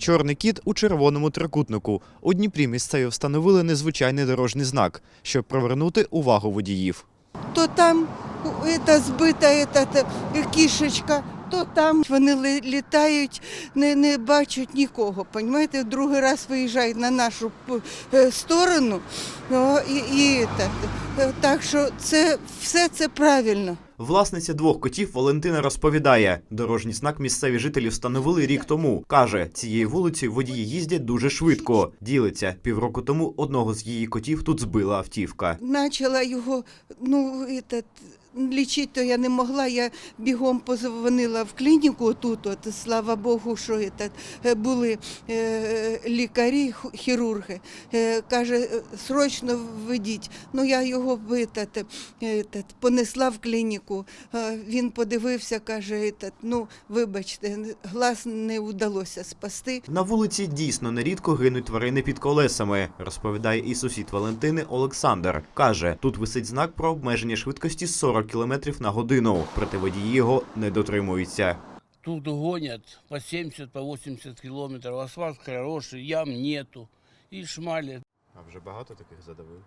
Чорний кіт у червоному трикутнику. У Дніпрі місцеві встановили незвичайний дорожній знак, щоб привернути увагу водіїв. то там это, збита е, кішечка, то там вони літають, не, не бачать нікого. Понімаєте, другий раз виїжджають на нашу е, сторону. О, і, і, это, е, так що це, все це правильно. Власниця двох котів Валентина розповідає, дорожній знак місцеві жителі встановили рік тому. Каже, цією вулицею водії їздять дуже швидко. Ділиться півроку тому одного з її котів тут збила автівка. Начала його, ну, этот, лічити то я не могла. Я бігом позвонила в клініку тут, от, слава Богу, що этот, е, були е, лікарі, ху- хірурги. Е, каже, «Е, срочно введіть. Ну, я його этот, этот, понесла в клініку. Е, він подивився, каже, этот, ну, вибачте, глаз не вдалося спасти. На вулиці дійсно нерідко гинуть тварини під колесами, розповідає і сусід Валентини Олександр. Каже, тут висить знак про обмеження швидкості 40 км на годину, проте водії його не дотримуються. Тут гонять по 70, по 80 километров. Асфальт хороший, ям нету. і шмалять. А вже багато таких задавив.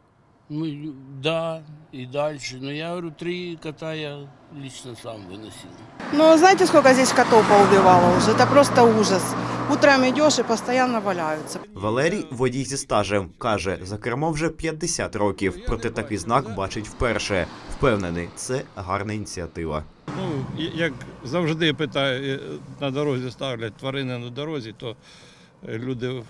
Ну, да, и дальше. Но я говорю, три кота я лично сам выносил. Ну, знаете, сколько здесь котов поубивало уже? Это просто ужас. Утром идешь и постоянно валяются. Валерій водій зі стажем каже, за кермо вже 50 років, проте такий знак бачить вперше. Впевнений, це гарна ініціатива. Ну, як завжди питаю, е, на дорозі ставлять тварини на дорозі, то е, люди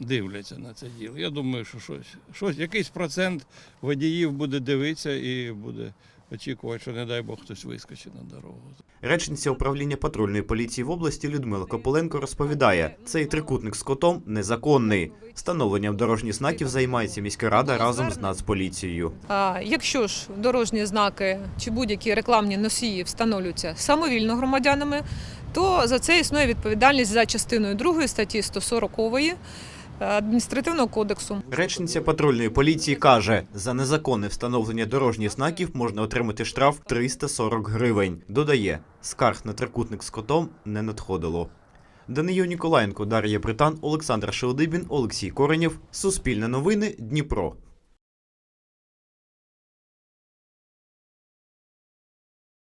дивляться на це діло. Я думаю, що щось, щось якийсь процент водіїв буде дивитися і буде очікувати, що, не дай Бог, хтось вискочить на дорогу. Речниця управління патрульної поліції в області Людмила Кополенко розповідає, цей трикутник з котом незаконний. Встановленням дорожніх знаків займається міська рада разом з Нацполіцією. А якщо ж дорожні знаки чи будь-які рекламні носії встановлюються самовільно громадянами, то за це існує відповідальність за частиною 2 статті 140 адміністративного кодексу. Речниця патрульної поліції каже, за незаконне встановлення дорожніх знаків можна отримати штраф 340 гривень. Додає, скарг на трикутник з котом не надходило. Данию Ніколаєнко, Дар'я Британ, Олександр Шелдибін, Олексій Коренєв. Суспільне новини, Дніпро.